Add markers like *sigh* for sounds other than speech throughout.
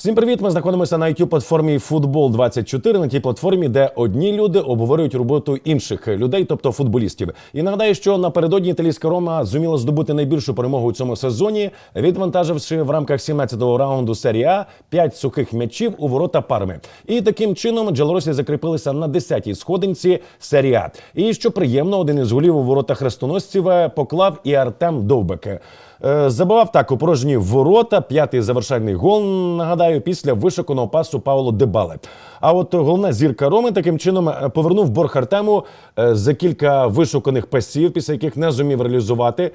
Всім привіт! Ми знаходимося на youtube платформі Футбол 24 на тій платформі, де одні люди обговорюють роботу інших людей, тобто футболістів. І нагадаю, що напередодні італійська Рома зуміла здобути найбільшу перемогу у цьому сезоні, відвантаживши в рамках 17-го раунду серії А 5 сухих м'ячів у ворота парми. І таким чином Джелоросі закріпилися на 10-й сходинці серії А. І що приємно, один із голів у воротах хрестоносців е, поклав і Артем Довбек. Е, Забивав так у порожні ворота. П'ятий завершальний гол. Нагадаю, після вишиканого пасу Пауло Дебале. А от головна зірка Роми таким чином е, повернув борг Артему е, за кілька вишуканих пасів, після яких не зумів реалізувати.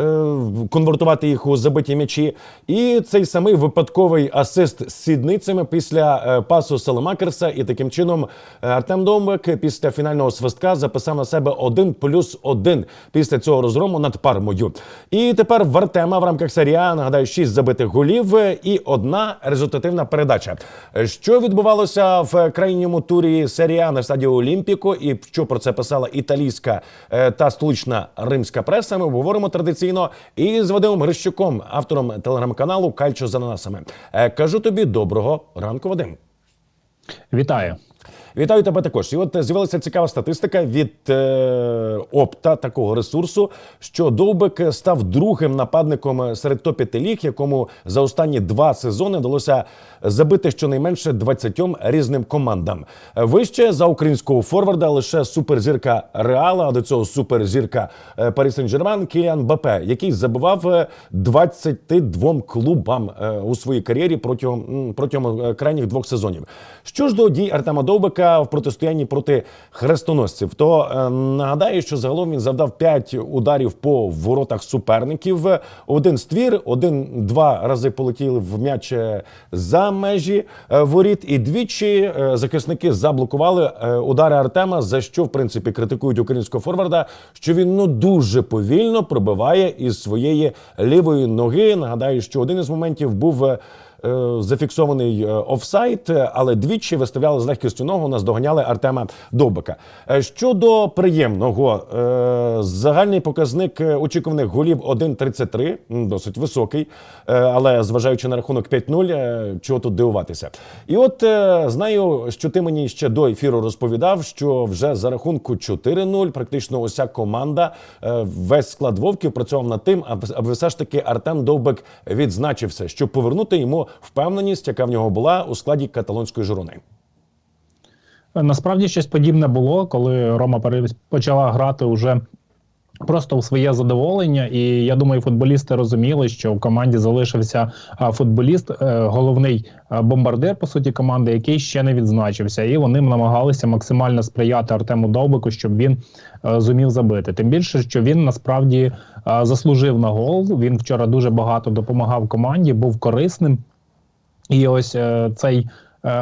Е, Конвертувати їх у забиті м'ячі, і цей самий випадковий асист з сідницями після е, пасу Салемакерса. І таким чином е, Артем Домбек після фінального свистка записав на себе один плюс один після цього розгрому над пармою. І тепер в Артема в рамках серії А, нагадаю, шість забитих голів і одна результативна передача. Що відбувалося в крайньому турі серії А на стадії Олімпіко, і що про це писала італійська та столична римська преса, ми обговоримо традиційно із Вадимом Грищуком, автором телеграм-каналу Кальчо з ананасами. Е, Кажу тобі доброго ранку, Вадим. Вітаю. Вітаю тебе також. І от е, з'явилася цікава статистика від е, опта такого ресурсу, що Довбек став другим нападником е, серед топ-5 ліг, якому за останні два сезони вдалося забити щонайменше 20 різним командам. Е, Вище за українського форварда лише суперзірка Реала, а до цього суперзірка е, Парі Сен-Жермен Кіліан Бапе, який забивав е, 22 клубам е, у своїй кар'єрі протягом протягом е, крайніх двох сезонів. Що ж до дій Артема Довбека в протистоянні проти хрестоносців, то е, нагадаю, що загалом він завдав 5 ударів по воротах суперників. Один ствір, один-два рази полетіли в м'яч е, за межі е, воріт, і двічі захисники заблокували удари Артема, за що в принципі критикують українського форварда, що він ну дуже повільно пробиває із своєї лівої ноги. Нагадаю, що один із моментів був. Е, Зафіксований е, офсайт, е, але двічі виставляли з легкістю ногу, наздоганяли Артема Довбика. Щодо приємного, загальний показник очікуваних голів 1.33, м, досить високий, але зважаючи на рахунок 5-0, е, чого тут дивуватися. І от знаю, що ти мені ще до ефіру розповідав, що вже за рахунку 4-0 практично уся команда, весь склад вовків працював над тим, аби все ж таки Артем Довбек відзначився, щоб повернути йому впевненість, яка в нього була у складі каталонської журони. Насправді щось подібне було, коли Рома почала грати уже просто у своє задоволення. І я думаю, футболісти розуміли, що в команді залишився футболіст, е, головний бомбардир по суті команди, який ще не відзначився, і вони намагалися максимально сприяти Артему Довбику, щоб він е, зумів забити. Тим більше, що він насправді заслужив на гол. Він вчора дуже багато допомагав команді, був корисним. І ось е, цей е,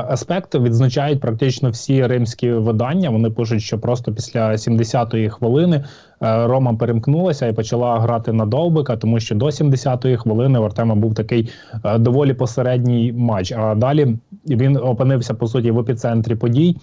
аспект відзначають практично всі римські видання. Вони пишуть, що просто після 70-ї хвилини е, Рома перемкнулася і почала грати на довбика, тому що до 70-ї хвилини в Артема був такий доволі посередній матч. А далі він опинився по суті в епіцентрі подій.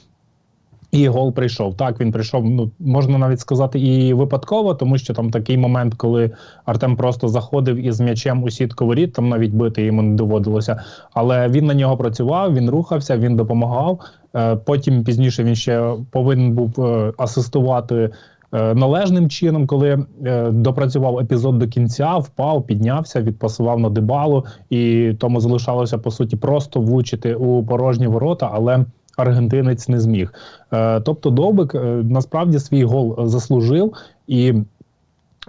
І гол прийшов. Так, він прийшов. Ну можна навіть сказати, і випадково, тому що там такий момент, коли Артем просто заходив із м'ячем у сітку воріт, там навіть бити йому не доводилося. Але він на нього працював, він рухався, він допомагав. Е, Потім пізніше він ще повинен був е, асистувати. е, Належним чином, коли допрацював епізод до кінця, впав, піднявся, відпасував на дебалу, і тому залишалося по суті просто влучити у порожні ворота, але аргентинець не зміг. Е, тобто Довбик е, насправді свій гол е, заслужив і.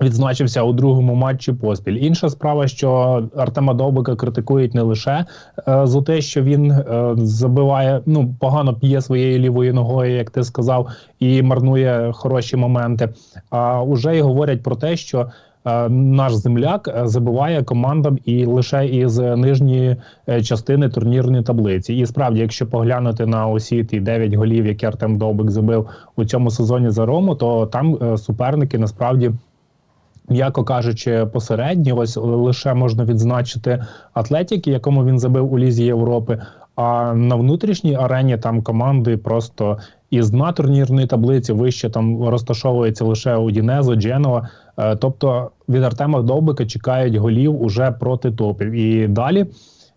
Відзначився у другому матчі поспіль. Інша справа, що Артема Довбика критикують не лише е, за те, що він забиває, ну погано п'є своєю лівою ногою, як ти сказав, і марнує хороші моменти. А вже й говорять про те, що наш земляк е, забиває командам і лише із нижньої е, частини турнірної таблиці. І справді, якщо поглянути на усі ті 9 голів, які Артем Довбик забив у цьому сезоні за Рому, то там е, суперники насправді. М'яко кажучи, посередні, ось лише можна відзначити Атлетіки, якому він забив у Лізі Європи. А на внутрішній арені там команди просто із дна турнірної таблиці вище там розташовується лише Удінезо, Дженова. Е, Тобто від Артема Довбика чекають голів уже проти топів. І далі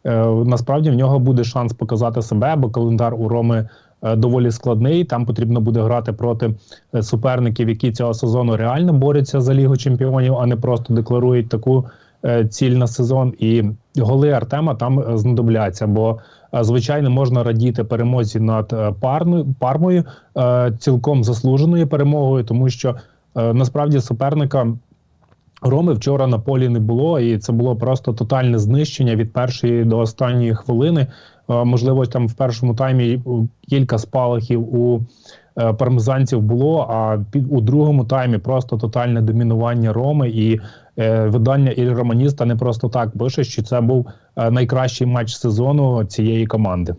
е, насправді в нього буде шанс показати себе, бо календар у Роми е, доволі складний. Там потрібно буде грати проти суперників, які цього сезону реально борються за Лігу чемпіонів, а не просто декларують таку ціль на сезон. І голи Артема там знадобляться. Бо звичайно можна радіти перемозі над Парною Пармою, цілком заслуженою перемогою, тому що насправді суперника. Роми вчора на полі не було, і це було просто тотальне знищення від першої до останньої хвилини. Е, Можливо, там в першому таймі е, кілька спалахів у е, пармезанців було, а у другому таймі просто тотальне домінування Роми. І е, видання Іль Романіста не просто так пише, що це був е, найкращий матч сезону цієї команди.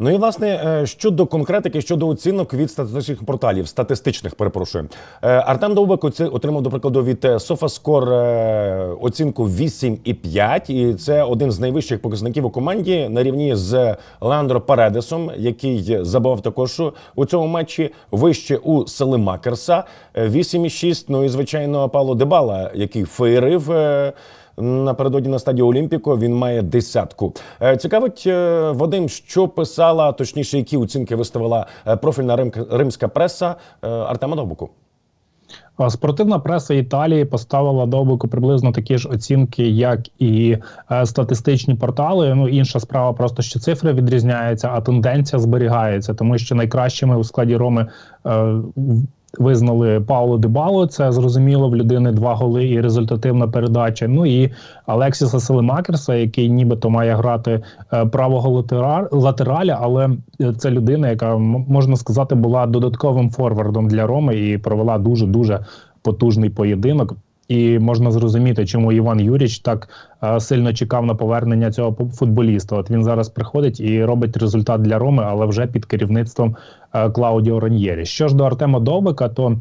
Ну і власне е, щодо конкретики, щодо оцінок від статистичних порталів, статистичних, перепрошую. Е, Артем Довбик оці- отримав, до прикладу, від SofaScore е, оцінку 8,5, і це один з найвищих показників у команді на рівні з Леандро Паредесом, який забивав також у цьому матчі вище у Селемакерса е, 8,6. Ну і звичайно, Павло Дебала, який феєрив. Напередодні на стадії Олімпіко він має десятку. Е, Цікавить е, Вадим, що писала, точніше, які оцінки виставила е, профільна римська преса Артема Довбуку. Спортивна преса Італії поставила Довбику приблизно такі ж оцінки, як і е, статистичні портали. Ну інша справа, просто що цифри відрізняються, а тенденція зберігається, тому що найкращими у складі Роми е, визнали Пауло Дебало. Це зрозуміло в людини два голи і результативна передача. Ну і Алексіса Селемакерса, який нібито має грати е, правого латераля, але е, це людина, яка можна сказати була додатковим форвардом для Роми і провела дуже дуже потужний поєдинок. І можна зрозуміти, чому Іван Юріч так е, сильно чекав на повернення цього футболіста. От він зараз приходить і робить результат для Роми, але вже під керівництвом е, Клаудіо Раньєрі. Що ж до Артема Довбика, то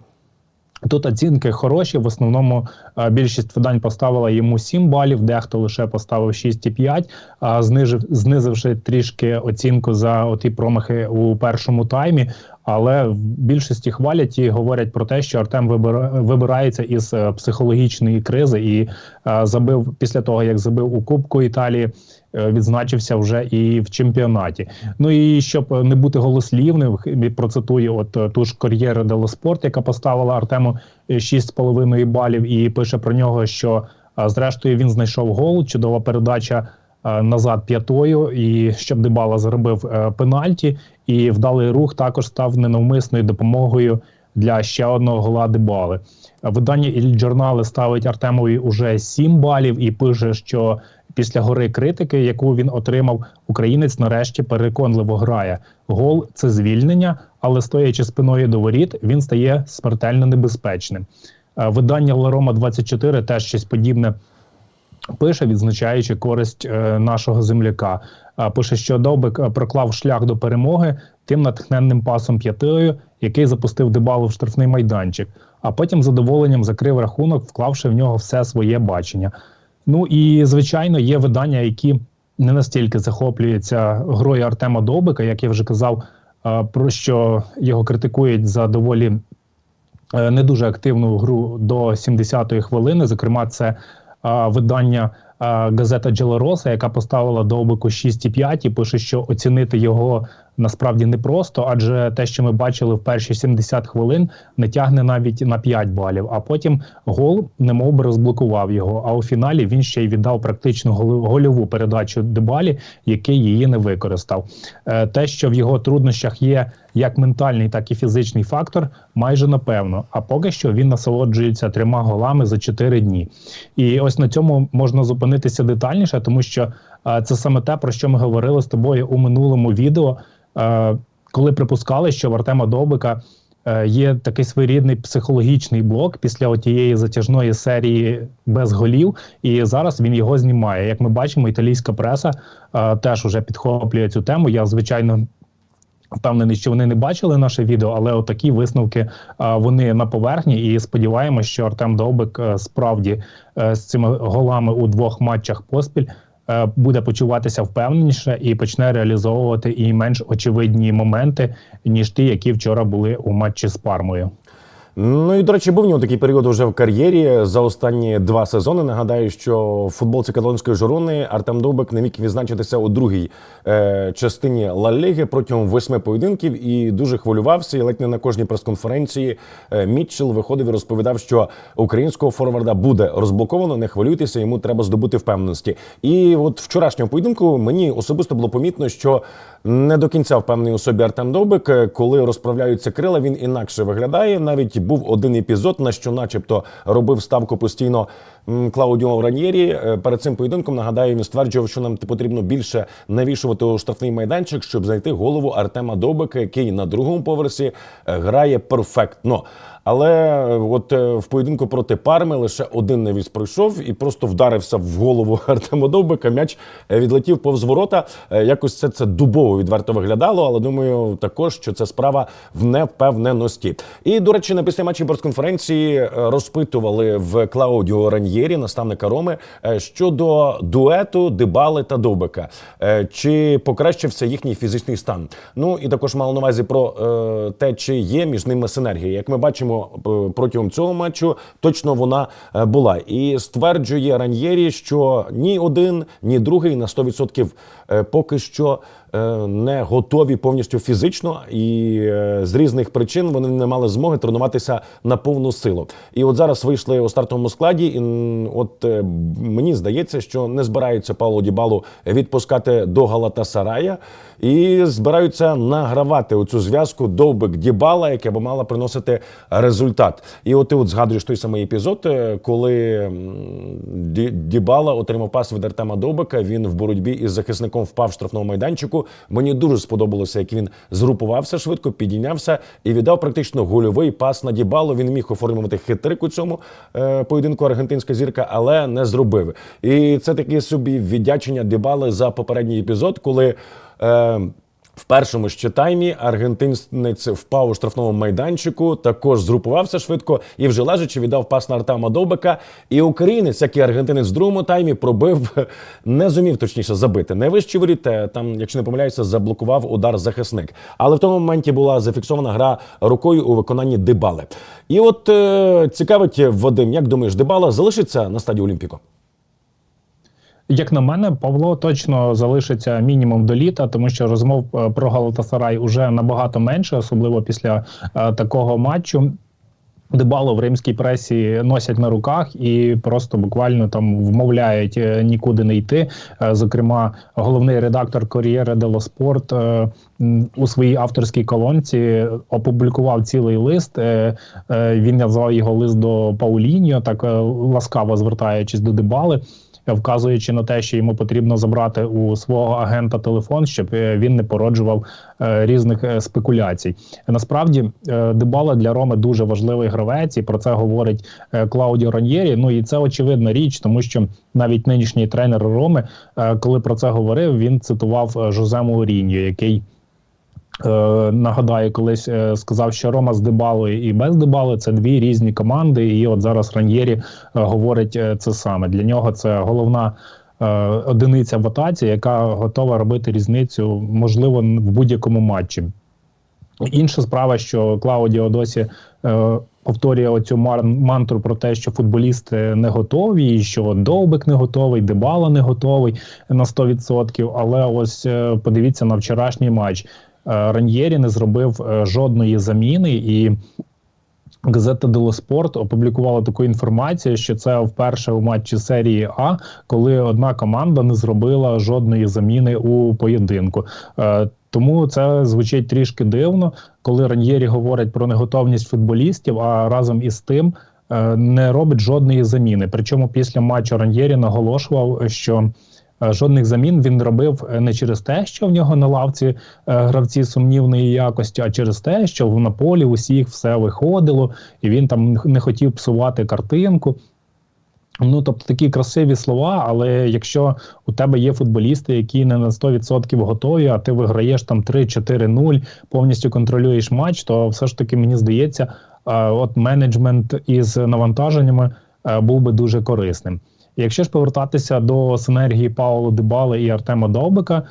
Тут оцінки хороші. В основному е, більшість видань поставила йому 7 балів, дехто лише поставив 6,5, а знижив, знизивши трішки оцінку за оті промахи у першому таймі. Але в більшості хвалять і говорять про те, що Артем вибира- вибирається із е, психологічної кризи і е, забив після того, як забив у Кубку Італії, відзначився вже і в чемпіонаті. Ну і щоб е, не бути голослівним, процитую от е, ту ж кар'єру Дело Спорт, яка поставила Артему е, 6,5 балів, і пише про нього, що е, зрештою він знайшов гол, чудова передача. е, Назад п'ятою, і щоб Дебала заробив е, пенальті, і вдалий рух також став ненавмисною допомогою для ще одного гола Дебали. Е, Видання Іль Джорнали ставить Артемові уже 7 балів і пише, що після гори критики, яку він отримав, українець нарешті переконливо грає. Гол це звільнення, але стоячи спиною до воріт, він стає смертельно небезпечним. Е, Видання Ларома 24 теж щось подібне пише, відзначаючи користь е, нашого земляка. Е, Пише, що Довбик проклав шлях до перемоги тим натхненним пасом п'ятою, який запустив Дебалу в штрафний майданчик, а потім задоволенням закрив рахунок, вклавши в нього все своє бачення. Ну і звичайно, є видання, які не настільки захоплюються грою Артема Довбика, як я вже казав, е, про що його критикують за доволі е, не дуже активну гру до 70-ї хвилини. Зокрема, це видання е, газета Джелероса, яка поставила Довбику 6,5 і пише, що оцінити його насправді непросто, адже те, що ми бачили в перші 70 хвилин, не тягне навіть на 5 балів. А потім гол немов би розблокував його. А у фіналі він ще й віддав практично гольову передачу Дебалі, який її не використав. Е, Те, що в його труднощах є як ментальний, так і фізичний фактор, майже напевно. А поки що він насолоджується трьома голами за 4 дні. І ось на цьому можна зупинитися детальніше, тому що е, це саме те, про що ми говорили з тобою у минулому відео, е, коли припускали, що в Артема Довбика е, є такий своєрідний психологічний блок після тієї затяжної серії без голів, і зараз він його знімає. Як ми бачимо, італійська преса е, теж уже підхоплює цю тему. Я звичайно. Впевнений, що вони не бачили наше відео, але отакі висновки вони на поверхні. І сподіваємося, що Артем Довбик е, справді е, з цими голами у двох матчах поспіль е, буде почуватися впевненіше і почне реалізовувати і менш очевидні моменти, ніж ті, які вчора були у матчі з Пармою. Ну і до речі, був у нього такий період уже в кар'єрі за останні два сезони. Нагадаю, що в футболці каталонської жорони Артем Довбек не міг відзначитися у другій е, частині Ла Ліги протягом восьми поєдинків і дуже хвилювався. І ледь не на кожній прес-конференції е, Мітчелл виходив і розповідав, що українського форварда буде розблоковано. Не хвилюйтеся, йому треба здобути впевненості. І от вчорашнього поєдинку мені особисто було помітно, що не до кінця впевнений у собі Артем Довбик. Е, Коли розправляються крила, він інакше виглядає. Навіть був один епізод, на що, начебто, робив ставку постійно Клаудіо Раньєрі. Е, Перед цим поєдинком нагадаю, він стверджував, що нам потрібно більше навішувати у штрафний майданчик, щоб знайти голову Артема Довбика, який на другому поверсі е, грає перфектно. Але е, от в поєдинку проти Парми лише один навіс пройшов і просто вдарився в голову *laughs* Артема Довбика. М'яч відлетів повз ворота. Якось це, це дубово відверто виглядало, але думаю також, що це справа в невпевненості. І, до речі, на після матчі прес-конференції розпитували в Клаудіо Раньєрі, наставника Роми, е, щодо дуету Дебали та Довбика. Е, Чи покращився їхній фізичний стан? Ну і також мало на увазі про е, те, чи є між ними синергія. Як ми бачимо протягом цього матчу, точно вона була. І стверджує Раньєрі, що ні один, ні другий на 100% е, поки що е, не готові повністю фізично, і е, з різних причин вони не мали змоги тренуватися на повну силу. І от зараз вийшли у стартовому складі, і от е, мені здається, що не збираються Павло Дібалу відпускати до Галатасарая і збираються награвати оцю зв'язку довбик Дібала, яка б мала приносити результат. І от ти от згадуєш той самий епізод, е, коли Дібала отримав пас від Артема Довбика. Він в боротьбі із захисником впав в штрафному майданчику. Мені дуже сподобалося, як він згрупувався швидко, підійнявся і віддав практично гольовий пас на Дібалу. Він міг оформити хитрик у цьому е, поєдинку аргентинська зірка, але не зробив. І це таке собі віддячення Дібали за попередній епізод, коли. Е, в першому ще таймі аргентинець впав у штрафному майданчику, також згрупувався швидко і вже лежачи віддав пас на Артема Довбика. І українець, як і аргентинець в другому таймі, пробив, не зумів точніше забити. Найвищий воріт, е, там, якщо не помиляюся, заблокував удар захисник. Але в тому моменті була зафіксована гра рукою у виконанні Дебали. І от е, цікавить Вадим, як думаєш, Дебала залишиться на стадії Олімпіко? Як на мене, Павло точно залишиться мінімум до літа, тому що розмов е, про Галатасарай уже набагато менше, особливо після е, такого матчу. Дебало в римській пресі носять на руках і просто буквально там вмовляють е, нікуди не йти. Е, Зокрема, головний редактор Кор'єре дело Спорт у своїй авторській колонці опублікував цілий лист. Він назвав його лист до Пауліньо, так ласкаво звертаючись до Дебали вказуючи на те, що йому потрібно забрати у свого агента телефон, щоб е, він не породжував е, різних е, спекуляцій. Насправді, Дебала для Роми дуже важливий гравець, і про це говорить Клаудіо Раньєрі. Ну і це очевидна річ, тому що навіть нинішній тренер Роми, коли про це говорив, він цитував Жозе Мауріньо, який. Е, Нагадаю, колись е, сказав, що Рома з Дебалою і без Дебали це дві різні команди. І от зараз Раньєрі е, говорить це саме. Для нього це головна одиниця в атаці, яка готова робити різницю, можливо, в будь-якому матчі. Інша справа, що Клаудіо досі е, повторює оцю мантру про те, що футболісти не готові, і що Довбик не готовий, Дебала не готовий на 100%. Але ось е, подивіться на вчорашній матч. Е, Раньєрі не зробив е, жодної заміни і. Газета Дело Спорт опублікувала таку інформацію, що це вперше у матчі серії А, коли одна команда не зробила жодної заміни у поєдинку. Е, тому це звучить трішки дивно, коли Раньєрі говорить про неготовність футболістів, а разом із тим е, не робить жодної заміни. Причому після матчу Раньєрі наголошував, що жодних замін він робив е, не через те, що в нього на лавці е, гравці сумнівної якості, а через те, що на полі усіх все виходило, і він там не хотів псувати картинку. Ну, тобто такі красиві слова, але якщо у тебе є футболісти, які не на 100% готові, а ти виграєш там 3-4-0, повністю контролюєш матч, то все ж таки мені здається, е, от менеджмент із навантаженнями е, був би дуже корисним. Якщо ж повертатися до синергії Пауло Дебали і Артема Довбика,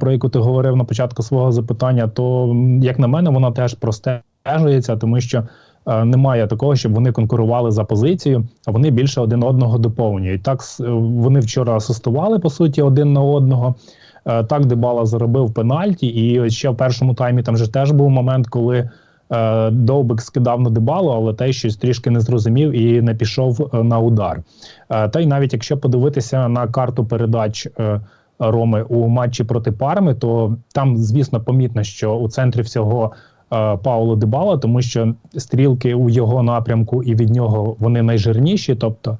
про яку ти говорив на початку свого запитання, то як на мене, вона теж простежується, тому що немає такого, щоб вони конкурували за позицію, а вони більше один одного доповнюють. Так е, вони вчора асистували по суті один на одного. Е, Так Дебала заробив пенальті, і ще в першому таймі там же теж був момент, коли е, Довбик скидав на Дебалу, але той щось трішки не зрозумів і не пішов е, на удар. Е, Та й навіть якщо подивитися на карту передач Роми у матчі проти Парми, то там, звісно, помітно, що у центрі всього Пауло Дебала, тому що стрілки у його напрямку і від нього вони найжирніші. Тобто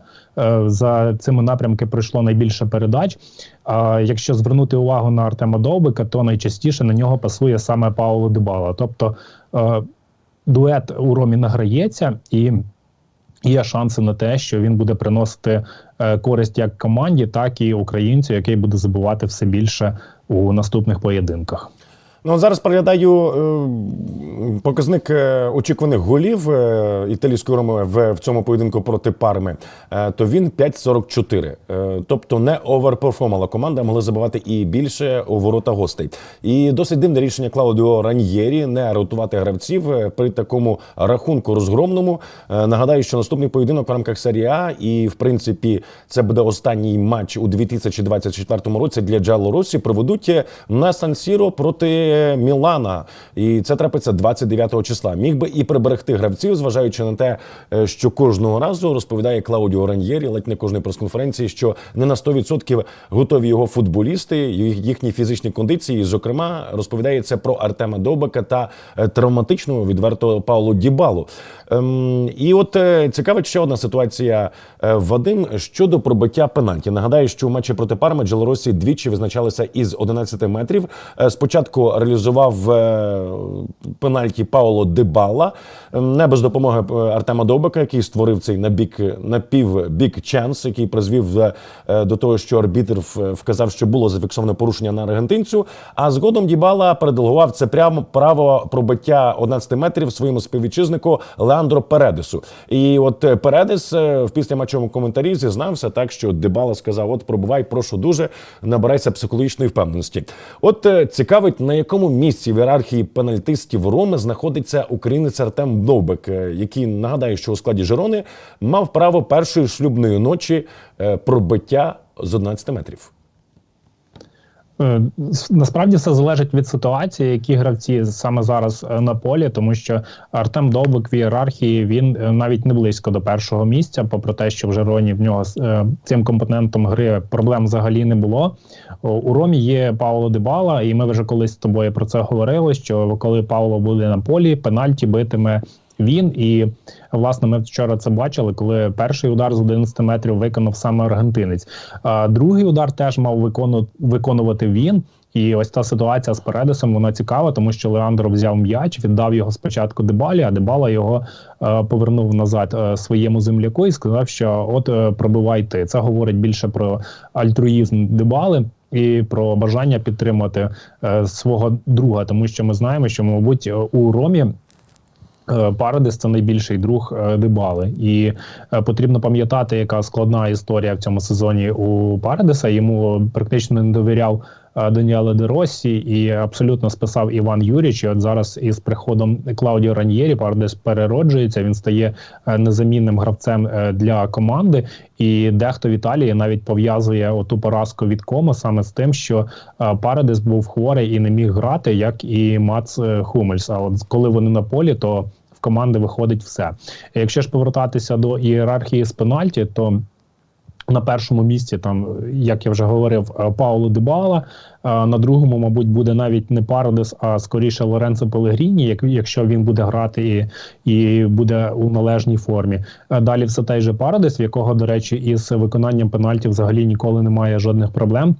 за цими напрямки пройшло найбільше передач. А якщо звернути увагу на Артема Довбика, то найчастіше на нього пасує саме Пауло Дебала. Тобто дует у Ромі награється і. Є шанси на те, що він буде приносити е, користь як команді, так і українцю, який буде забувати все більше у наступних поєдинках. Ну, зараз переглядаю е, показник е, очікуваних голів е, італійської роми в, в цьому поєдинку проти Парми. Е, то він 5,44. Е, тобто не оверперформала команда, могли забивати і більше у ворота гостей. І досить дивне рішення Клаудіо Раньєрі не ротувати гравців е, при такому рахунку розгромному. Е, нагадаю, що наступний поєдинок в рамках серії А, і в принципі це буде останній матч у 2024 році для Джало Росі. Проведуть е, на Сан-Сіро проти Мілана, і це трапиться 29 числа. Міг би і приберегти гравців, зважаючи на те, е, що кожного разу розповідає Клаудіо Раньєрі, ледь не кожної прес-конференції, що не на 100% готові його футболісти, їхні фізичні кондиції. Зокрема, розповідає це про Артема Довбека та е, травматичного відверто Паулу Дібалу. Ем, і от е, цікавить ще одна ситуація Вадим щодо пробиття пенальті. Нагадаю, що у матчі проти Парми Джелоросі двічі визначалися із 11 метрів. Спочатку реалізував е, пенальті Пауло Дебала, не без допомоги е, Артема Довбека, який створив цей набік напівбік ченс, який призвів е, до того, що арбітр вказав, що було зафіксоване порушення на аргентинцю. А згодом Дібала переделгував це прямо право пробиття 11 метрів своєму співвітчизнику Леандро Передесу. І от Передес в післяматчевому коментарі зізнався так, що Дебала сказав: От пробувай, прошу дуже, набирайся психологічної впевненості. От цікавить, на якому місці в ієрархії пенальтистів Роми знаходиться українець Артем Довбек, е, який нагадаю, що у складі Жерони мав право першої шлюбної ночі е, пробиття з 11 метрів. Е, Насправді все залежить від ситуації, які гравці саме зараз е, на полі, тому що Артем Довбик в ієрархії він е, навіть не близько до першого місця, попри те, що в Жероні в нього з цим компонентом гри проблем взагалі не було. У Ромі є Пауло Дебала, і ми вже колись з тобою про це говорили. Що коли Пауло буде на полі, пенальті битиме він. І власне ми вчора це бачили, коли перший удар з 11 метрів виконав саме аргентинець. А другий удар теж мав викону, виконувати він. І ось та ситуація з Передесом вона цікава, тому що Леандро взяв м'яч, віддав його спочатку Дебалі, а Дебала його е, повернув назад е, своєму земляку і сказав, що от е, пробивай ти. Це говорить більше про альтруїзм Дебали. І про бажання підтримати е, свого друга, тому що ми знаємо, що мабуть у Ромі Е, Парадис це найбільший друг е, Дебали, і е, потрібно пам'ятати, яка складна історія в цьому сезоні у Парадиса. Йому практично не довіряв Даніеле Де Россі і абсолютно списав Іван Юріч. І от зараз із приходом Клаудіо Раньєрі Парадис перероджується. Він стає незамінним гравцем для команди. І дехто в Італії навіть пов'язує оту поразку від Комо саме з тим, що Парадис був хворий і не міг грати, як і Мац Хумельс. А от коли вони на полі, то команди виходить все. Якщо ж повертатися до ієрархії з пенальті, то на першому місці, там, як я вже говорив, е, Пауло Дебала. Е, На другому, мабуть, буде навіть не Парадес, а скоріше Лоренцо Пелегріні, як, якщо він буде грати і, і буде у належній формі. Е, Далі все той же Парадес, в якого, до речі, із виконанням пенальтів взагалі ніколи немає жодних проблем.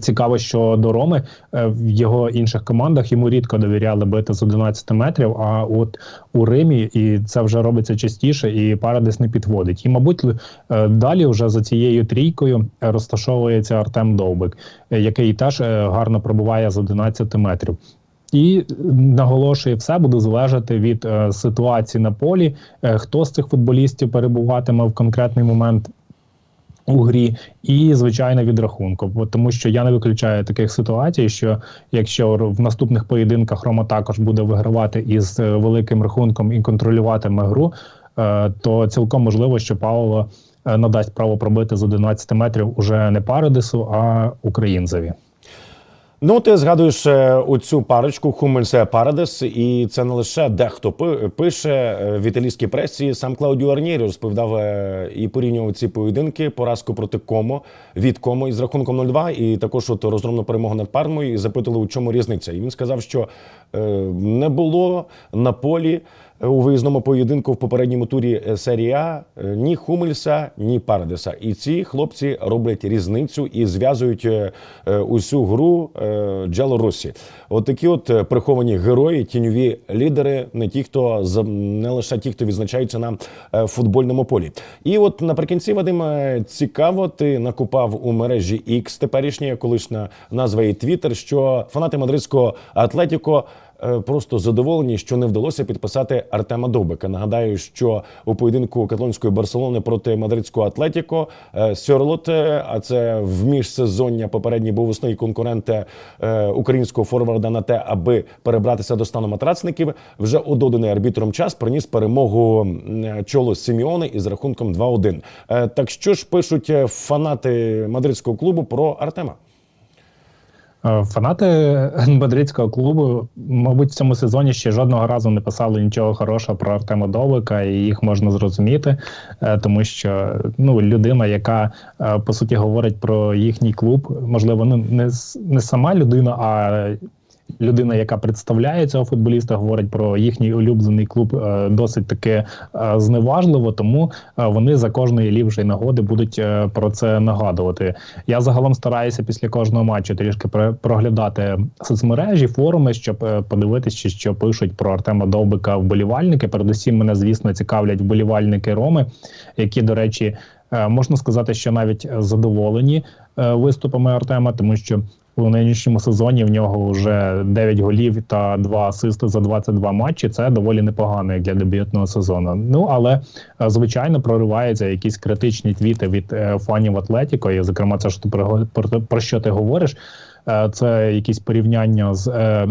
Цікаво, що до Роми е, в його інших командах йому рідко довіряли бити з 11 метрів. А от у Римі і це вже робиться частіше, і Парадис не підводить. І, мабуть, е, далі вже за цією трійкою е, розташовується Артем Довбик, який теж гарно пробуває з 11 метрів. І наголошує, все буде залежати від е, ситуації на полі, е, хто з цих футболістів перебуватиме в конкретний момент У грі і звичайно відрахунку, тому що я не виключаю таких ситуацій, що якщо в наступних поєдинках Рома також буде вигравати із е, великим рахунком і контролюватиме гру, е, то цілком можливо, що Пауло е, надасть право пробити з 11 метрів уже не Парадису, а українцеві. Ну, ти згадуєш е, оцю парочку Хумельсе Парадес, і це не лише дехто пише е, в італійській пресі. Сам Клаудіо Арнєрі розповідав е, і порівнював ці поєдинки, поразку проти Комо від Комо із рахунком 0-2, і також от розгромну перемогу над Пармою. І запитали, у чому різниця. І він сказав, що не було на полі у виїзному поєдинку в попередньому турі е, серії е, ні Хумельса, ні Парадеса. І ці хлопці роблять різницю і зв'язують е, усю гру Джело Росі. От такі от приховані герої, тіньові лідери, не ті, хто не лише ті, хто відзначаються на футбольному полі. І от наприкінці Вадим, цікаво, ти накупав у мережі X теперішня, колишня назва і Twitter, що фанати мадридського Атлетіко просто задоволені, що не вдалося підписати Артема Довбика. Нагадаю, що у поєдинку каталонської Барселони проти мадридського Атлетіко е, Сьорлот, е, а це в міжсезоння попередній був основний конкурент е, українського форварда на те, аби перебратися до стану матрацників. Вже у доданий арбітром час приніс перемогу чоло Сіміони із рахунком 2-1. Е, Так що ж пишуть е, фанати мадридського клубу про Артема? Е, Фанати *laughs* мадридського клубу, мабуть, в цьому сезоні ще жодного разу не писали нічого хорошого про Артема Довика, і їх можна зрозуміти, е, тому що ну людина, яка е, по суті говорить про їхній клуб, можливо, ну не не сама людина, а людина, яка представляє цього футболіста, говорить про їхній улюблений клуб е, досить таки е, зневажливо, тому е, вони за кожної ліпшої нагоди будуть про це нагадувати. Я загалом стараюся після кожного матчу трішки проглядати соцмережі, форуми, щоб подивитися, що пишуть про Артема Довбика вболівальники. Передусім, мене звісно цікавлять вболівальники Роми, які, до речі, можна сказати, що навіть задоволені виступами Артема, тому що у нинішньому сезоні в нього вже 9 голів та 2 асисти за 22 матчі. Це доволі непогано як для дебютного сезону. Ну але е, звичайно прориваються якісь критичні твіти від е, фанів Атлетіко. І, зокрема, це що ти про, про, про що ти говориш? Е, Це якісь порівняння з.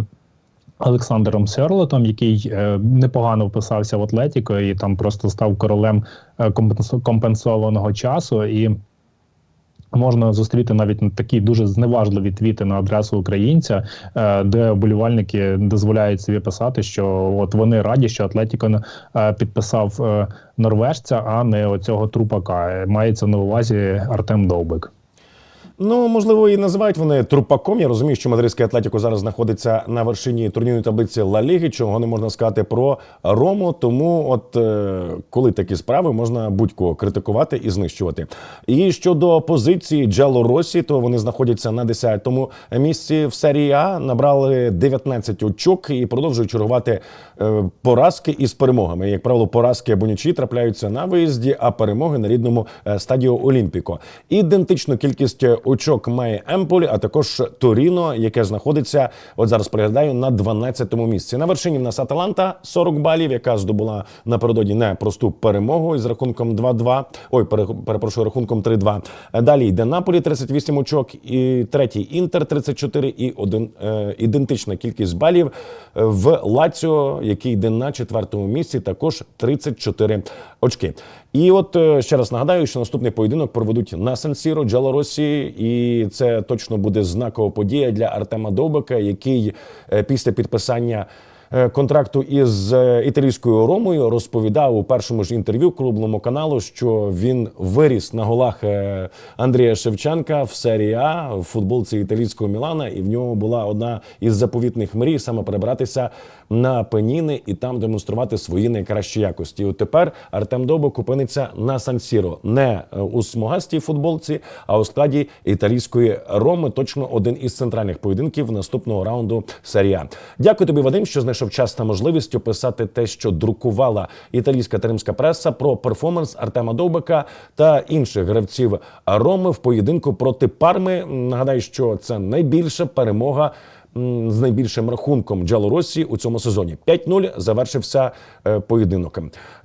Олександром Серлотом, який непогано вписався в Атлетіко і там просто став королем компенсованого часу. І можна зустріти навіть такі дуже зневажливі твіти на адресу українця, е, де вболівальники дозволяють собі писати, що от вони раді, що Атлетіко е, підписав е, норвежця, а не оцього трупака. Мається на увазі Артем Довбик. Ну, можливо, і називають вони трупаком. Я розумію, що мадридський Атлетіко зараз знаходиться на вершині турнірної таблиці Ла Ліги, чого не можна сказати про Рому. Тому, от е, коли такі справи, можна будь-кого критикувати і знищувати. І щодо позиції Джело Росі, то вони знаходяться на 10-му місці в серії А, набрали 19 очок і продовжують чергувати поразки із перемогами. Як правило, поразки або нічі трапляються на виїзді, а перемоги на рідному е, стадіо Олімпіко. Ідентичну кількість е, очок має Емполі, а також Торіно, яке знаходиться, от зараз приглядаю, на 12-му місці. На вершині в нас Аталанта 40 балів, яка здобула напередодні непросту перемогу із рахунком 2-2. Ой, пере- перепрошую, рахунком 3-2. Е, Далі йде Наполі 38 очок, і третій Інтер 34 і один е, ідентична кількість балів е, в Лаціо, який йде на четвертому місці, також 34 очки. І от е, ще раз нагадаю, що наступний поєдинок проведуть на Сан-Сіро Джалоросі, і це точно буде знакова подія для Артема Довбика, який е, після підписання. Е, Контракту із е, італійською Ромою розповідав у першому ж інтерв'ю клубному каналу, що він виріс на голах е, Андрія Шевченка в серії А в футболці італійського Мілана, і в нього була одна із заповітних мрій саме перебратися на пеніни і там демонструвати свої найкращі якості. От тепер Артем Довбик опиниться на Сан-Сіро не у смугастій футболці, а у складі італійської Роми. Точно один із центральних поєдинків наступного раунду серії А. Дякую тобі, Вадим, що знайшов час та можливість описати те, що друкувала італійська та римська преса про перформанс Артема Довбика та інших гравців Роми в поєдинку проти Парми. Нагадаю, що це найбільша перемога з найбільшим рахунком Джалоросі у цьому сезоні. 5-0 завершився е, поєдинок.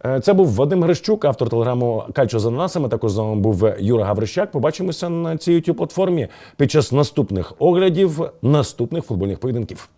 Е, Це був Вадим Грищук, автор телеграму Кальчо за ананасами. Також з вами був Юра Гаврищак. Побачимося на цій youtube платформі під час наступних оглядів наступних футбольних поєдинків.